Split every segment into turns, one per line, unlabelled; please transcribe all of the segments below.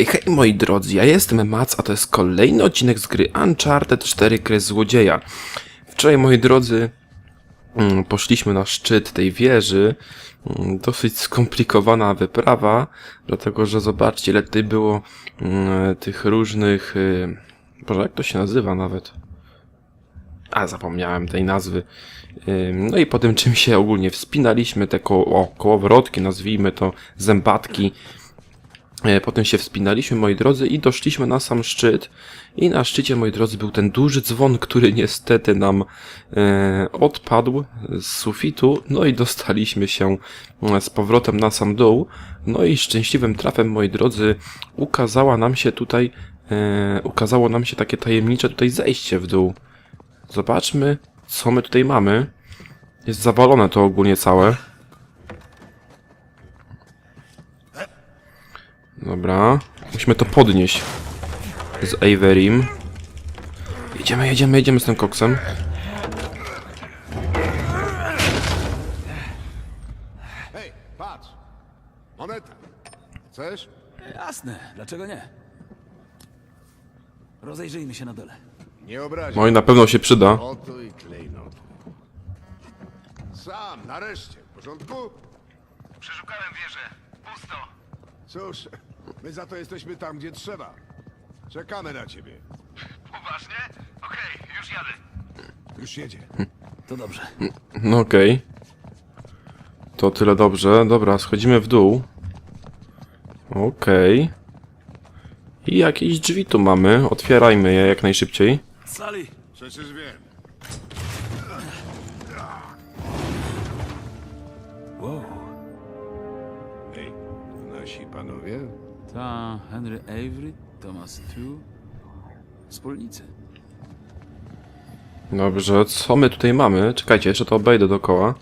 Hej, hej moi drodzy, ja jestem Mac, a to jest kolejny odcinek z gry Uncharted 4 Kres Złodzieja. Wczoraj, moi drodzy, mm, poszliśmy na szczyt tej wieży. Mm, Dosyć skomplikowana wyprawa, dlatego że zobaczcie, ile tutaj było mm, tych różnych... y, Boże, jak to się nazywa nawet? A, zapomniałem tej nazwy. No i po tym, czym się ogólnie wspinaliśmy, te koło, o, kołowrotki, nazwijmy to, zębatki, Potem się wspinaliśmy, moi drodzy, i doszliśmy na sam szczyt. I na szczycie, moi drodzy, był ten duży dzwon, który niestety nam e, odpadł z sufitu. No i dostaliśmy się e, z powrotem na sam dół. No i szczęśliwym trafem, moi drodzy, ukazała nam się tutaj, e, ukazało nam się takie tajemnicze tutaj zejście w dół. Zobaczmy, co my tutaj mamy. Jest zawalone to ogólnie całe. Dobra. Musimy to podnieść. Z Averim. Jedziemy, jedziemy, jedziemy z tym koksem.
Hej, patrz! Moneta. Chcesz?
Jasne, dlaczego nie? Rozejrzyjmy się na dole.
Nie obraź.
Oj, na pewno się przyda.
Oto i klejnot. Sam, nareszcie. W porządku?
Przeszukałem wieżę. Pusto.
Cóż, my za to jesteśmy tam, gdzie trzeba. Czekamy na ciebie.
Poważnie? Okej, już jadę.
Już jedzie.
To dobrze.
No okej. To tyle dobrze. Dobra, schodzimy w dół. Okej. I jakieś drzwi tu mamy. Otwierajmy je jak najszybciej.
Sali!
Przecież wiem.
Wow.
Hej, nasi panowie?
Ta Henry Avery, Thomas Tu. Wspólnicy.
Dobrze, co my tutaj mamy? Czekajcie, jeszcze to obejdę dookoła.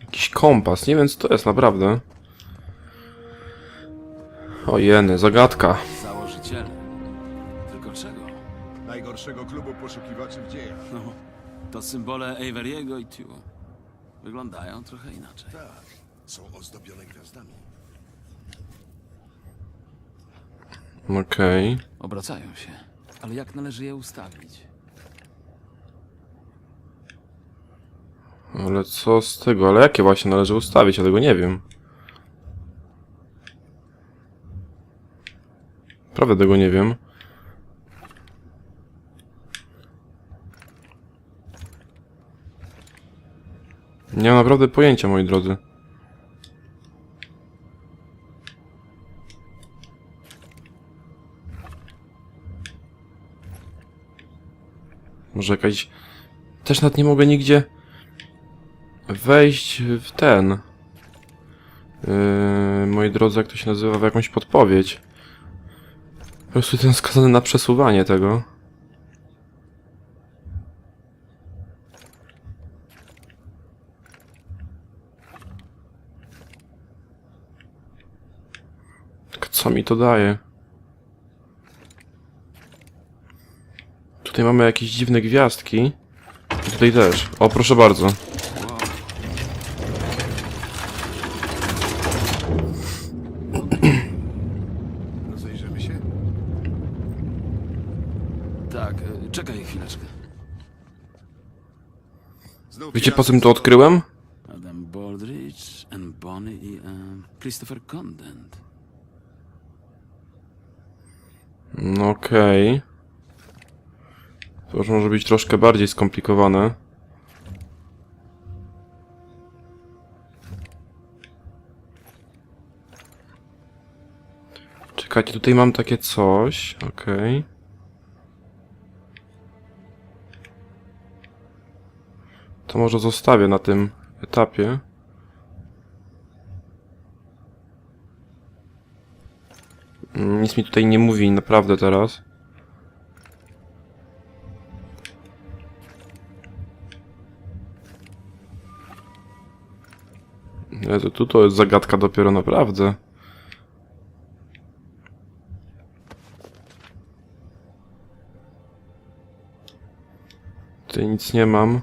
Jakiś kompas, nie wiem co to jest naprawdę. O jeny, zagadka.
Założyciele. Tylko czego?
Najgorszego klubu poszukiwaczy w dziejach.
No, to symbole Avery'ego i Tu. Wyglądają trochę inaczej.
Tak, są ozdobione gwiazdami.
Okej.
Obracają się. Ale jak należy je ustawić?
Ale co z tego? Ale jakie właśnie należy ustawić? Ja tego nie wiem. Prawda tego nie wiem. Nie mam naprawdę pojęcia, moi drodzy. Może jakaś... Też nawet nie mogę nigdzie wejść w ten. Yy, moi drodzy, jak to się nazywa, w jakąś podpowiedź. Po prostu jestem skazany na przesuwanie tego. Co mi to daje? Tutaj mamy jakieś dziwne gwiazdki. I Tutaj też. O, proszę bardzo.
Rozejrzymy się?
Tak, e, czekaj chwileczkę.
Znów
Wiecie po co mi to odkryłem?
Adam Baldridge, Anne Bonny i e, Christopher Condent.
No okej. To już może być troszkę bardziej skomplikowane. Czekajcie, tutaj mam takie coś. Okej. To może zostawię na tym etapie. Nic mi tutaj nie mówi naprawdę teraz. Jezu, tu to jest zagadka dopiero naprawdę. Tutaj nic nie mam.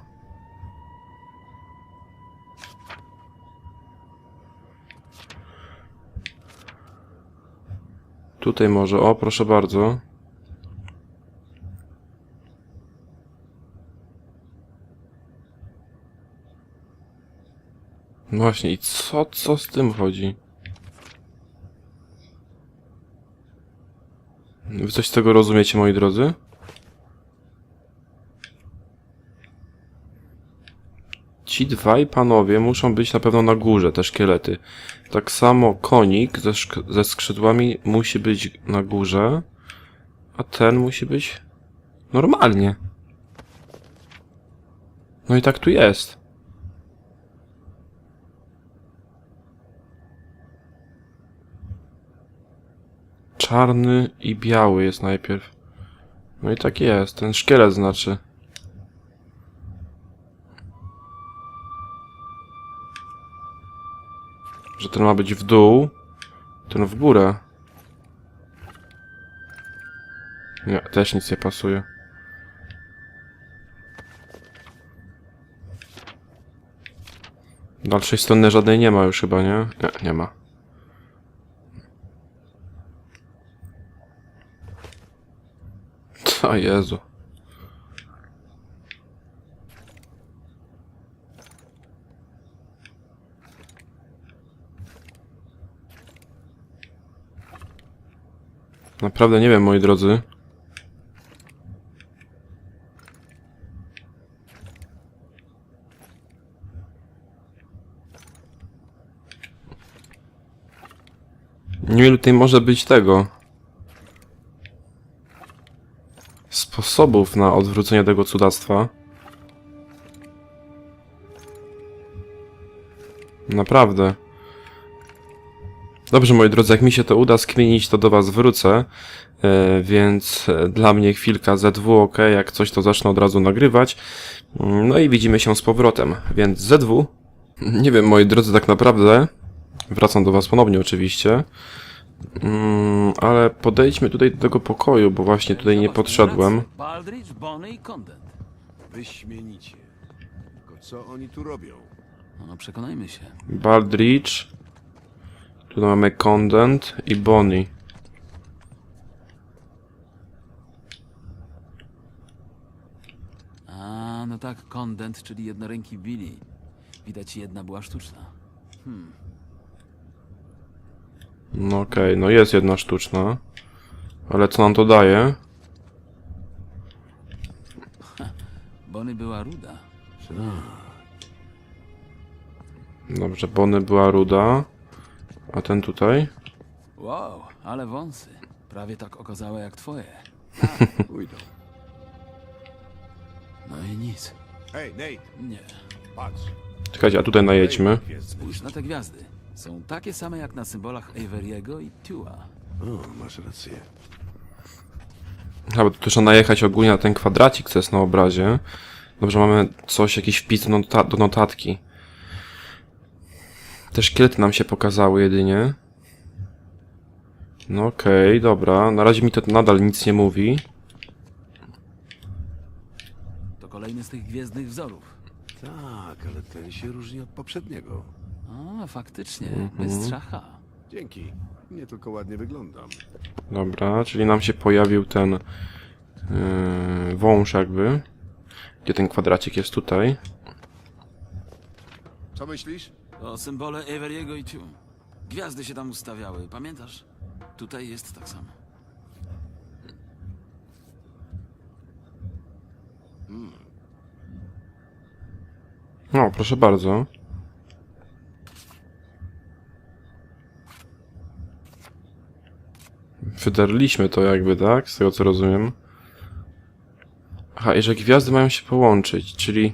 tutaj może, o proszę bardzo. Właśnie, i co, co z tym chodzi? Wy coś z tego rozumiecie, moi drodzy? Ci dwaj panowie muszą być na pewno na górze, te szkielety. Tak samo konik ze, szk- ze skrzydłami musi być na górze, a ten musi być normalnie. No i tak tu jest. Czarny i biały jest najpierw. No i tak jest, ten szkielet znaczy. Że ten ma być w dół, ten w górę. Nie, też nic nie pasuje. Dalszej strony żadnej nie ma już chyba, nie? Nie, nie ma. Co Jezu. Naprawdę nie wiem, moi drodzy. Nie wiem, tutaj może być tego. Sposobów na odwrócenie tego cudactwa. Naprawdę. Dobrze, moi drodzy, jak mi się to uda skminić, to do was wrócę. E, więc e, dla mnie chwilka ZW, ok, jak coś to zacznę od razu nagrywać. Mm, No i widzimy się z powrotem, więc ZW. Nie wiem, moi drodzy, tak naprawdę. Wracam do was ponownie oczywiście. Mm, ale podejdźmy tutaj do tego pokoju, bo właśnie tutaj nie podszedłem.
Baldridge, Bonny i Condent.
Wyśmienicie. Tylko co oni tu robią?
No, no przekonajmy się.
Baldridge. Tu mamy Condent i Bonnie.
A, no tak, Condent, czyli jednoręki Billy. Widać jedna była sztuczna.
No okej, no jest jedna sztuczna. Ale co nam to daje?
Bonny była ruda.
Dobrze, Bonnie była ruda. A ten tutaj?
Wow, ale wąsy. Prawie tak okazałe jak twoje.
Pójdą.
No i nic.
Hej, Nate,
Nie.
patrz.
Czekajcie, a tutaj najedźmy.
Spójrz na te gwiazdy. Są takie same jak na symbolach Averiego i Tua.
O, masz rację.
A, bo tu trzeba najechać ogólnie na ten kwadracik, co jest na obrazie. Dobrze, mamy coś, jakiś wpis do, nota do notatki. Te szkielety nam się pokazały jedynie. No okej, dobra. Na razie mi to nadal nic nie mówi.
To kolejny z tych gwiezdnych wzorów.
Tak, ale ten się różni od poprzedniego.
A, faktycznie. Bez szacha.
Dzięki. Nie tylko ładnie wyglądam.
Dobra, czyli nam się pojawił ten yy, wąż jakby. Gdzie ten kwadracik jest tutaj.
Co myślisz?
To symbole Averiego i Tua. Gwiazdy się tam ustawiały, pamiętasz? Tutaj jest tak samo.
No, proszę bardzo. Wydarliśmy to jakby, tak? Z tego co rozumiem. Aha, i że gwiazdy mają się połączyć, czyli...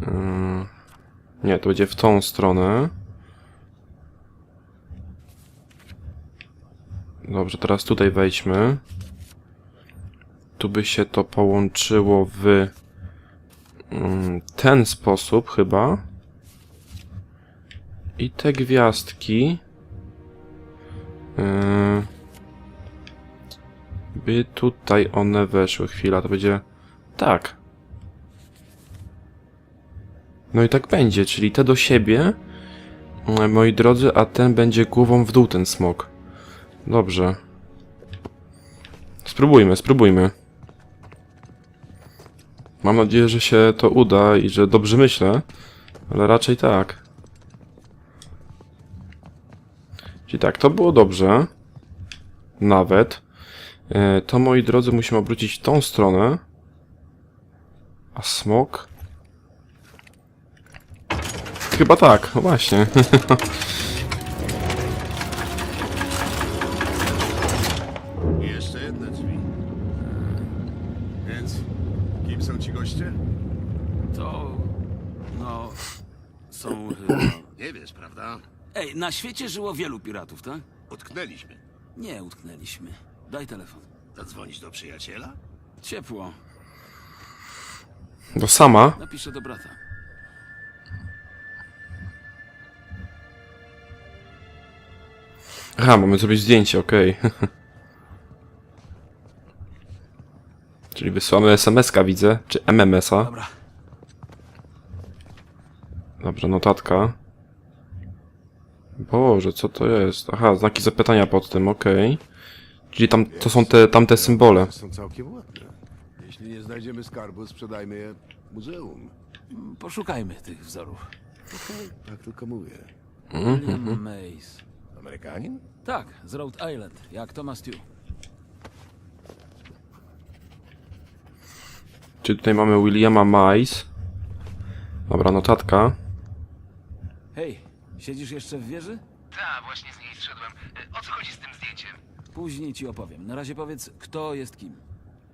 Yy... Nie, to będzie w tą stronę. Dobrze, teraz tutaj wejdźmy. Tu by się to połączyło w mm, ten sposób chyba. I te gwiazdki by tutaj one weszły. Chwila, to będzie tak. No i tak będzie, czyli te do siebie, yy, moi drodzy, a ten będzie głową w dół ten smok. Dobrze. Spróbujmy, spróbujmy. Mam nadzieję, że się to uda i że dobrze myślę, ale raczej tak. Czyli tak, to było dobrze. Nawet. E, To, moi drodzy, musimy obrócić w tą stronę. A smok? Chyba tak, no właśnie.
I jeszcze jedne drzwi. Więc, kim są ci goście?
To... no... są chyba...
Nie wiesz, prawda?
Ej, na świecie żyło wielu piratów, tak?
Utknęliśmy.
Nie utknęliśmy. Daj telefon.
Zadzwonić do przyjaciela?
Ciepło.
To sama.
Napiszę do brata.
Aha, mamy zrobić zdjęcie, okej. Czyli wysyłamy SMS-ka, widzę. Czy MMS-a.
Dobra.
Dobrze, notatka. Boże, co to jest? Aha, znaki zapytania pod tym, okej. Czyli tam, to są te tamte symbole.
Są całkiem ładne. Jeśli nie znajdziemy skarbu, sprzedajmy je muzeum.
Poszukajmy tych wzorów.
Okej, tak tylko mówię.
William Mays.
Amerykanin?
Tak, z Rhode Island, jak Thomas Tew.
Czyli tutaj mamy Williama Mice. Dobra, notatka.
Hej, siedzisz jeszcze w wieży?
Ta, właśnie z niej zszedłem. E, O co chodzi z tym zdjęciem?
Później ci opowiem. Na razie powiedz, kto jest kim.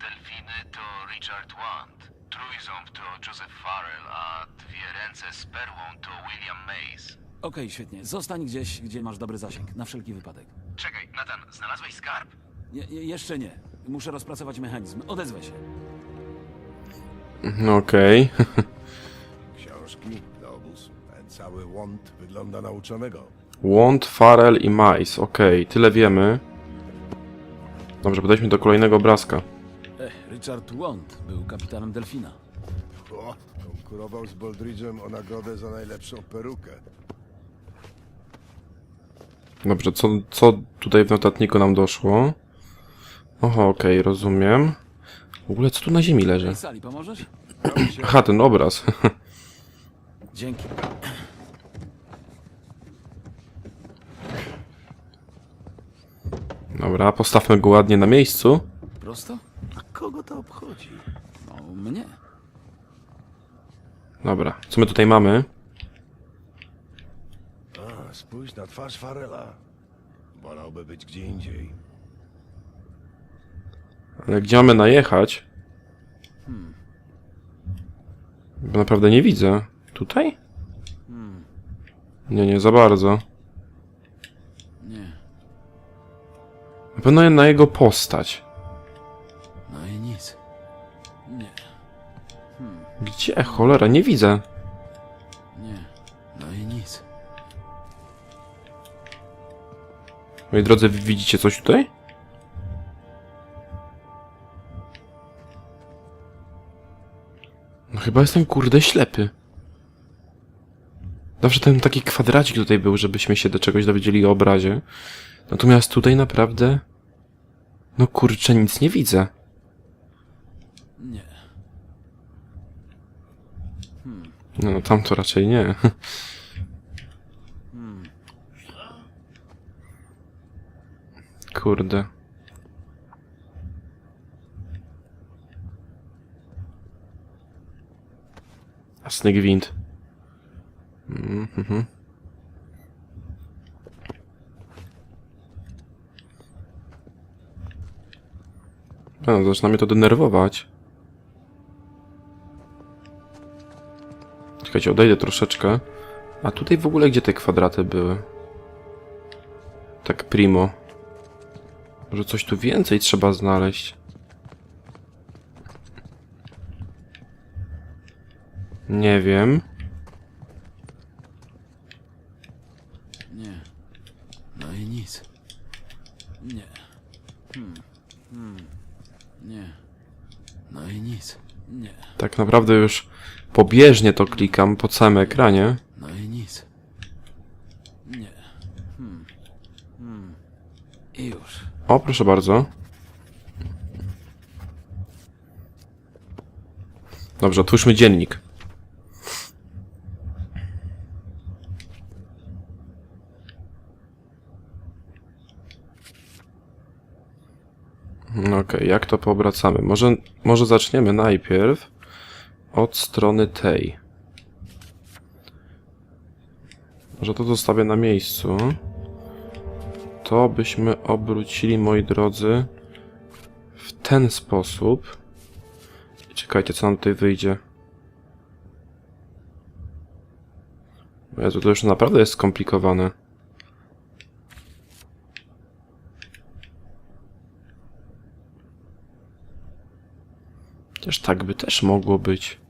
Delfiny to Richard Want. Trójząb to Joseph Farrell, a dwie ręce z perłą to William Mays.
Okej, świetnie. Zostań gdzieś, gdzie masz dobry zasięg, na wszelki wypadek.
Czekaj, Nathan, znalazłeś skarb?
Nie, nie, jeszcze nie. Muszę rozpracować mechanizm. Odezwę się.
No okej.
Książki, cały łąd wygląda na uczonego.
Wand, Farel i Mice. Okej, tyle wiemy. Dobrze, podejdźmy do kolejnego obrazka.
Ech, Richard Wand był kapitanem Delfina.
O, konkurował z Boldridge'em o nagrodę za najlepszą perukę.
Dobrze, co, co tutaj w notatniku nam doszło? Oho, okej, rozumiem. W ogóle co tu na ziemi leży?
Sali, pomożesz?
Aha, ten obraz.
Dzięki.
Dobra, postawmy go ładnie na miejscu.
Prosto?
A kogo to obchodzi?
No, mnie.
Dobra, co my tutaj mamy?
A, spójrz na twarz Farela. Wolałby być gdzie indziej.
Ale gdzie mamy najechać? Bo naprawdę nie widzę. Tutaj? Nie, nie za bardzo. Na pewno na jego postać.
No i nic. Nie,
Gdzie? Cholera, nie widzę.
nie. No i nic.
Moi drodzy, wy widzicie coś tutaj? No chyba jestem kurde ślepy. Zawsze ten taki kwadracik tutaj był, żebyśmy się do czegoś dowiedzieli o obrazie. Natomiast tutaj naprawdę... No kurczę, nic nie widzę.
Nie.
No, no tam to raczej nie. Kurde. Jasny gwint. Mhm. No, zaczyna mnie to denerwować. Czekajcie, odejdę troszeczkę. A tutaj w ogóle gdzie te kwadraty były? Tak primo. Może coś tu więcej trzeba znaleźć? Nie wiem.
Nie. No i nic. Nie. Hmm. Hmm. Nie. No i nic. Nie.
Tak naprawdę już pobieżnie to klikam po całym ekranie.
No i nic. Nie. Hmm. Hmm. I już.
O, proszę bardzo. Dobrze, otwórzmy dziennik. No Okej, jak to poobracamy? Może, może zaczniemy najpierw od strony tej. Może to zostawię na miejscu. To byśmy obrócili, moi drodzy, w ten sposób. Czekajcie, co nam tutaj wyjdzie. Jezu, to już naprawdę jest skomplikowane. Chociaż tak by też mogło być.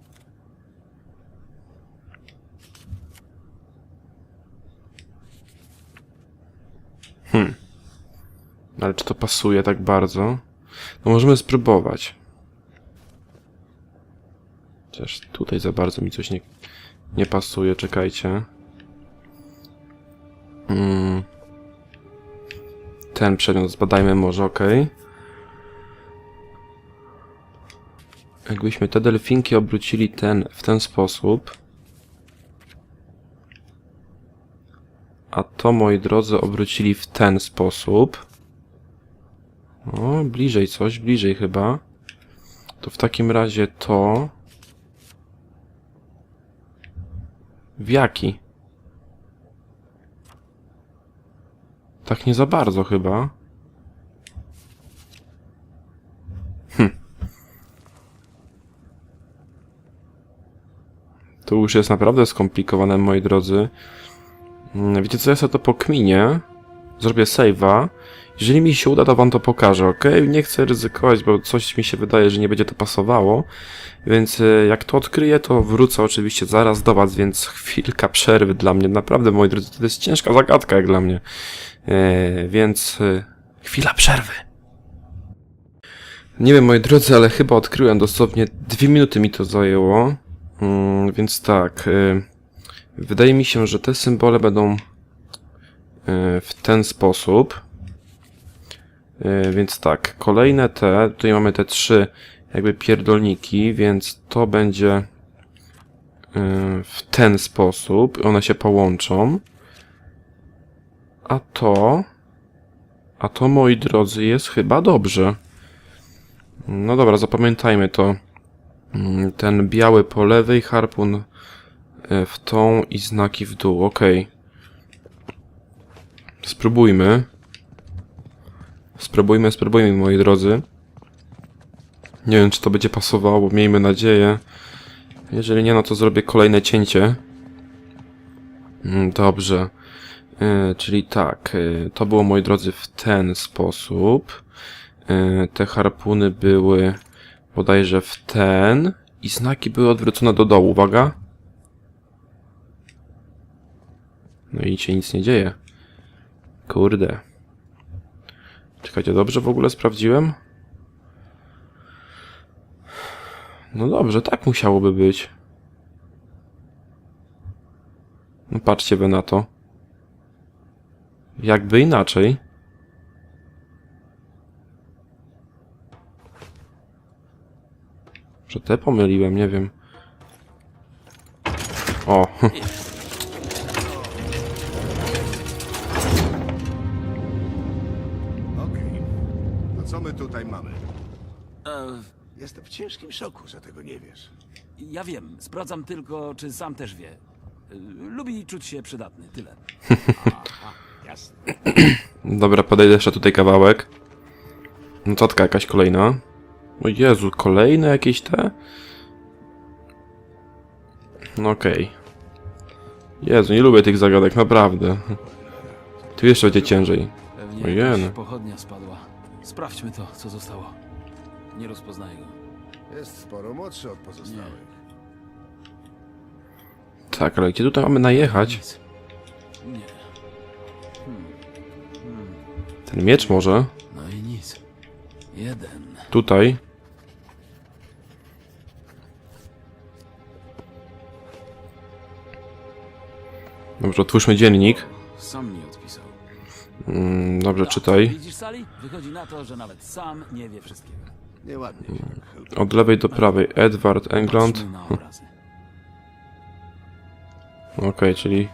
Ale czy to pasuje tak bardzo? No możemy spróbować. Chociaż tutaj za bardzo mi coś nie, nie pasuje, czekajcie. Mm. Ten przedmiot zbadajmy może, ok. Jakbyśmy te delfinki obrócili ten w ten sposób. A to, moi drodzy, obrócili w ten sposób. O, bliżej coś, bliżej chyba. To w takim razie to... W jaki? Tak nie za bardzo chyba. Hm. To już jest naprawdę skomplikowane, moi drodzy. Mm, Wiecie co, ja sobie to pokminię. Zrobię save'a. Jeżeli mi się uda, to wam to pokażę, ok? Nie chcę ryzykować, bo coś mi się wydaje, że nie będzie to pasowało. Więc e, jak to odkryję, to wrócę oczywiście zaraz do was, więc chwilka przerwy dla mnie. Naprawdę, moi drodzy, to jest ciężka zagadka jak dla mnie. E, więc e, chwila przerwy. Nie wiem, moi drodzy, ale chyba odkryłem dosłownie dwie minuty mi to zajęło. Mm, więc tak. E, wydaje mi się, że te symbole będą w ten sposób. E, Więc tak, kolejne te, tutaj mamy te trzy jakby pierdolniki, więc to będzie e, w ten sposób, one się połączą. A to, a to moi drodzy jest chyba dobrze. No dobra, zapamiętajmy to. Mm, Ten biały po lewej, harpun e, w tą i znaki w dół, okej. Spróbujmy. Spróbujmy, spróbujmy, moi drodzy. Nie wiem, czy to będzie pasowało, miejmy nadzieję. Jeżeli nie, no to zrobię kolejne cięcie. Mm, Dobrze. E, czyli tak, e, to było, moi drodzy, w ten sposób. E, te harpuny były bodajże w ten i znaki były odwrócone do dołu, uwaga. No i się nic nie dzieje. Kurde. Czekajcie, dobrze w ogóle sprawdziłem? No dobrze, tak musiałoby być. No patrzcie wy na to. Jakby inaczej. Że te pomyliłem, nie wiem. O,
Jestem w ciężkim szoku, że tego nie wiesz.
ja wiem, sprawdzam tylko, czy sam też wie. E, lubi czuć się przydatny, tyle.
Jasne.
Dobra, podejdę jeszcze tutaj kawałek. Notatka jakaś kolejna. O Jezu, kolejne jakieś te? No okej. Jezu, nie lubię tych zagadek, naprawdę. Tu jeszcze będzie ciężej.
Pewnie
Ojej.
jakaś pochodnia spadła. Sprawdźmy to, co zostało. Nie rozpoznaję go.
Jest sporo młodszy od pozostałych.
Tak, ale gdzie tutaj mamy najechać?
Nie.
Ten miecz może?
No i nic. Jeden.
Tutaj. Dobrze, otwórzmy dziennik.
Sam mi odpisał.
Mm, dobrze, czytaj.
Widzisz, Sali? Wychodzi na to, że nawet sam nie wie wszystkiego.
Chyba.
Od lewej do prawej. Edward England.
Obrazy.
Okej, czyli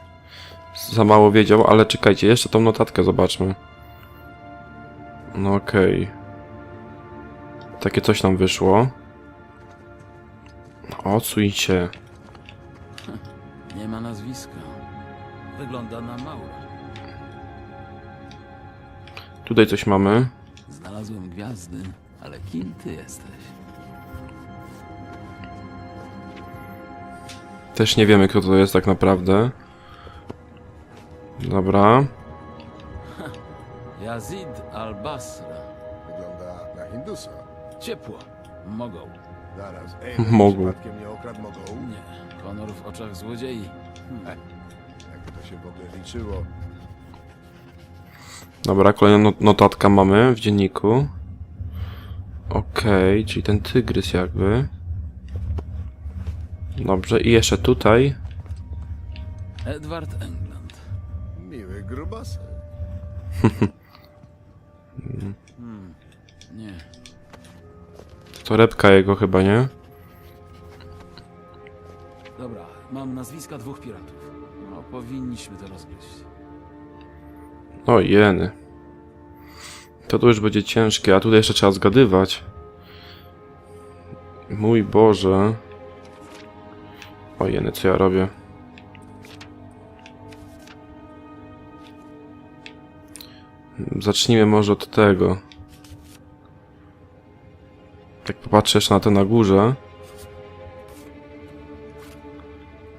za mało wiedział, ale czekajcie, jeszcze tą notatkę zobaczmy. No okej. Takie coś nam wyszło. Odsuń się.
Nie ma nazwiska. Wygląda na Maura.
Tutaj coś mamy.
Znalazłem gwiazdy, ale kim ty jesteś?
Też nie wiemy, kto to jest tak naprawdę. Dobra.
Yazid al-Basra.
Wygląda na Hindusa.
Ciepło. Mogą.
Zaraz. Ej,
Mogą.
Przypadkiem nie okradł mogą?
Nie. Honor w oczach złodziei. Hmm.
Jakby to się w ogóle liczyło.
Dobra, kolejna not- notatka mamy w dzienniku. Okej, czyli ten tygrys jakby. Dobrze, i jeszcze tutaj.
Edward England.
Miły grubasek.
Hmm. Nie.
Torebka jego chyba, nie?
Dobra, mam nazwiska dwóch piratów. No, powinniśmy to rozgryźć.
O jeny. To tu już będzie ciężkie, a tutaj jeszcze trzeba zgadywać. Mój Boże. O jeny, co ja robię? Zacznijmy może od tego. Jak popatrzę jeszcze na to na górze.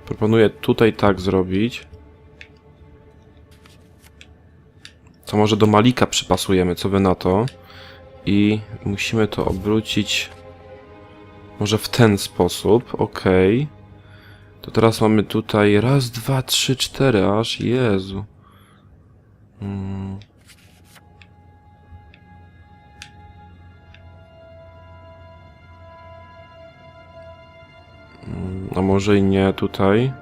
Proponuję tutaj tak zrobić. To może do Malika przypasujemy, co wy na to? I musimy to obrócić może w ten sposób, ok. To teraz mamy tutaj raz, dwa, trzy, cztery, aż, Jezu. Mm. Mm, A może i nie tutaj?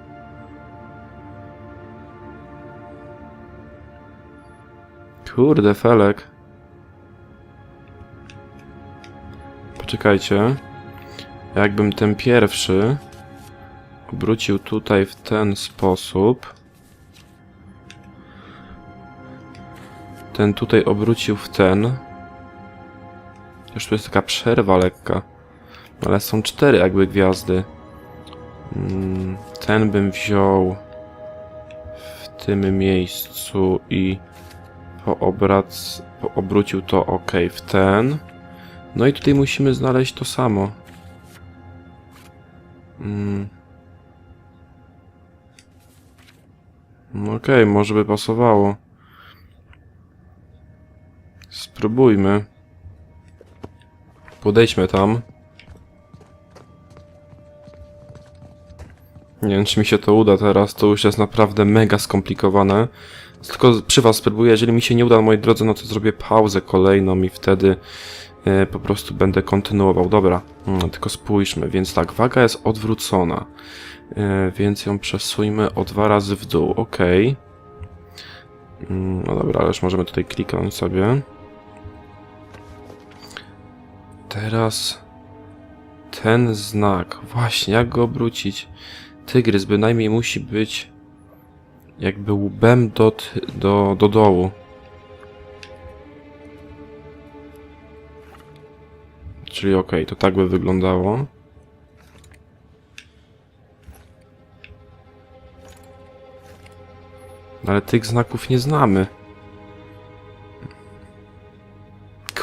Kurde, Felek. Poczekajcie. Jakbym ten pierwszy obrócił tutaj w ten sposób. Ten tutaj obrócił w ten. Już tu jest taka przerwa lekka. Ale są cztery jakby gwiazdy. Mm, Ten bym wziął w tym miejscu i poobrac, po obrócił to ok w ten. No i tutaj musimy znaleźć to samo. Mm. No Okej, może by pasowało. Spróbujmy. Podejdźmy tam. Nie wiem, czy mi się to uda teraz. To już jest naprawdę mega skomplikowane. Tylko przy was spróbuję. Jeżeli mi się nie uda, moi drodzy, no to zrobię pauzę kolejną i wtedy e, po prostu będę kontynuował. Dobra, mm, tylko spójrzmy. Więc tak, waga jest odwrócona. E, więc ją przesuńmy o dwa razy w dół. Ok. Mm, No dobra, ależ możemy tutaj kliknąć sobie. Teraz ten znak. Właśnie, jak go obrócić? Tygrys bynajmniej musi być jakby łbem do, do, do dołu. Czyli okej, to tak by wyglądało. Ale tych znaków nie znamy.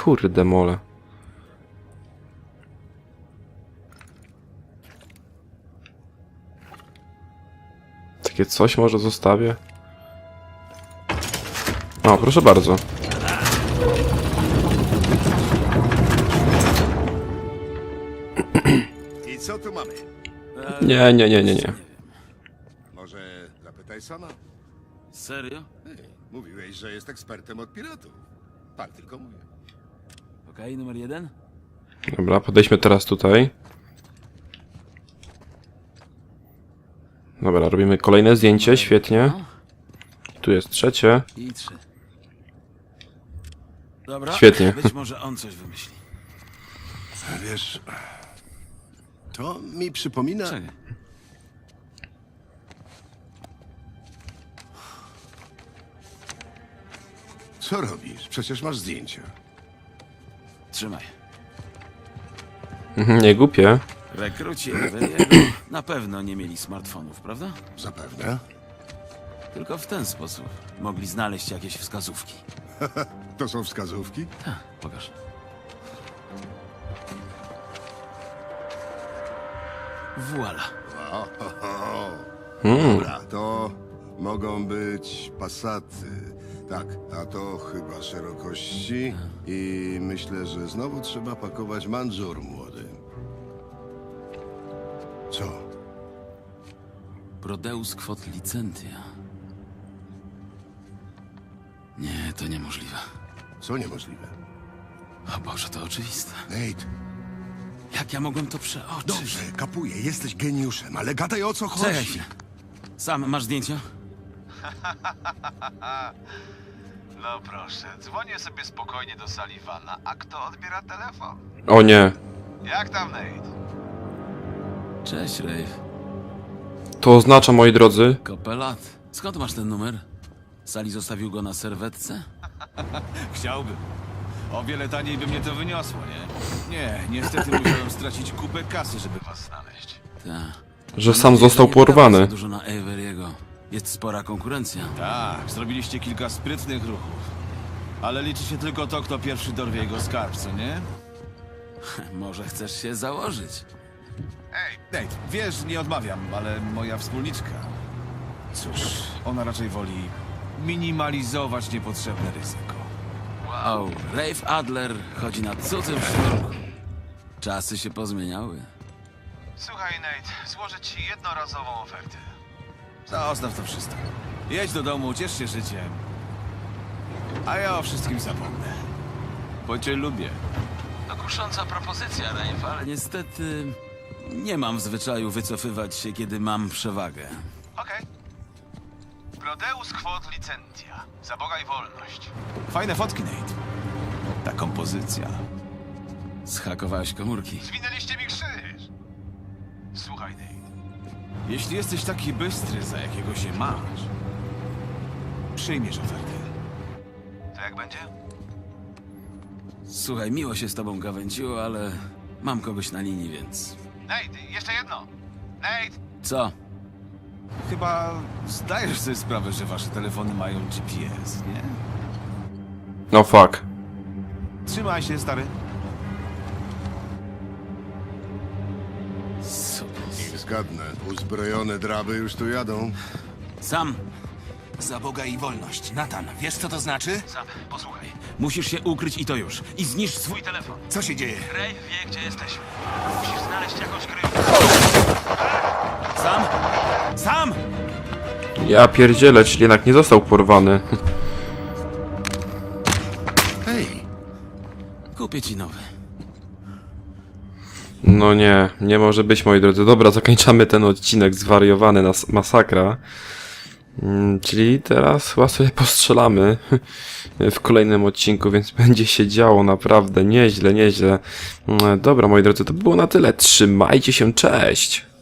Kurde mole. Takie coś może zostawię? O, proszę bardzo.
I co tu mamy?
Nie, nie, nie, nie, nie.
Może zapytaj sama?
Serio?
Mówiłeś, że jest ekspertem od piratów. Tak tylko mówię.
Okej, numer jeden?
Dobra, podejdźmy teraz tutaj. Dobra, robimy kolejne zdjęcie, świetnie.
No,
Tu jest trzecie.
I trzy. Dobra,
Świetnie.
być może on coś wymyśli.
Wiesz, to mi przypomina...
Czekaj.
Co robisz? Przecież masz zdjęcia.
Trzymaj.
Mhm, Nie głupie.
Rekruci Everiego na pewno nie mieli smartfonów, prawda?
Zapewne.
Tylko w ten sposób mogli znaleźć jakieś wskazówki.
To są wskazówki?
Ha, pokaż. Voila.
O, ho, ho.
Mm.
Dobra, to mogą być pasaty. Tak, a to chyba szerokości. I myślę, że znowu trzeba pakować manżur
Prodeus quod licentia. Nie, to niemożliwe.
Co niemożliwe?
O Boże, to oczywiste.
Nate,
Jak ja mogłem to przeoczyć?
dobrze, kapuję, jesteś geniuszem, ale gadaj o co
Czekaj
chodzi.
chwilę. Sam masz zdjęcia?
No proszę, dzwonię sobie spokojnie do Sullivana, a kto odbiera telefon?
O nie.
Jak tam, Nate?
Cześć, Rafe.
To oznacza, moi drodzy,
Kopelat. Skąd masz ten numer? Sali zostawił go na serwetce?
Chciałbym. O wiele taniej by mnie to wyniosło, nie? Nie, niestety musiałem stracić kupę kasy, żeby was znaleźć.
Tak.
że sam został porwany.
Dużo na Averiego. Jest spora konkurencja.
Tak, zrobiliście kilka sprytnych ruchów. Ale liczy się tylko to, kto pierwszy dorwie jego skarb, co nie?
Może chcesz się założyć?
Ej, Nate, wiesz, nie odmawiam, ale moja wspólniczka... Cóż, ona raczej woli minimalizować niepotrzebne ryzyko.
Wow, Rafe Adler chodzi na cudzym sznurku. Czasy się pozmieniały.
Słuchaj, Nate, złożę ci jednorazową ofertę.
Zostaw to wszystko. Jedź do domu, ciesz się życiem. A ja o wszystkim zapomnę. Bo cię lubię.
To kusząca propozycja, Rafe, ale niestety nie mam w zwyczaju wycofywać się, kiedy mam przewagę.
Okej. Prodeus quod licentia. Za Boga i wolność.
Fajne fotki, Nate. Ta kompozycja.
Zhakowałeś komórki.
Zwinęliście mi krzyż. Słuchaj, Nate.
Jeśli jesteś taki bystry, za jakiego się masz, przyjmiesz ofertę.
To jak będzie?
Słuchaj, miło się z tobą gawędziło, ale mam kogoś na linii, więc...
Nate, jeszcze jedno. Nate,
Co?
Chyba zdajesz sobie sprawę, że wasze telefony mają GPS, nie?
No fuck.
Trzymaj się, stary.
Super.
Niech zgadnę, uzbrojone draby już tu jadą.
Sam,
Za Boga i wolność. Natan, wiesz co to znaczy?
sam, posłuchaj.
musisz się ukryć i to już. I zniszcz swój...
Telefon.
Co się dzieje?
Ray wie, gdzie jesteśmy. Musisz znaleźć jakąś kryjówkę.
Sam! Sam!
Ja pierdzielę, czyli jednak nie został porwany.
Hej,
Kupię ci nowy.
No nie, nie może być, moi drodzy. Dobra, zakończamy ten odcinek zwariowany na masakra. Mm, Czyli teraz chyba sobie postrzelamy w kolejnym odcinku, więc będzie się działo naprawdę nieźle, nieźle. Mm, Dobra, moi drodzy, to było na tyle. Trzymajcie się, cześć!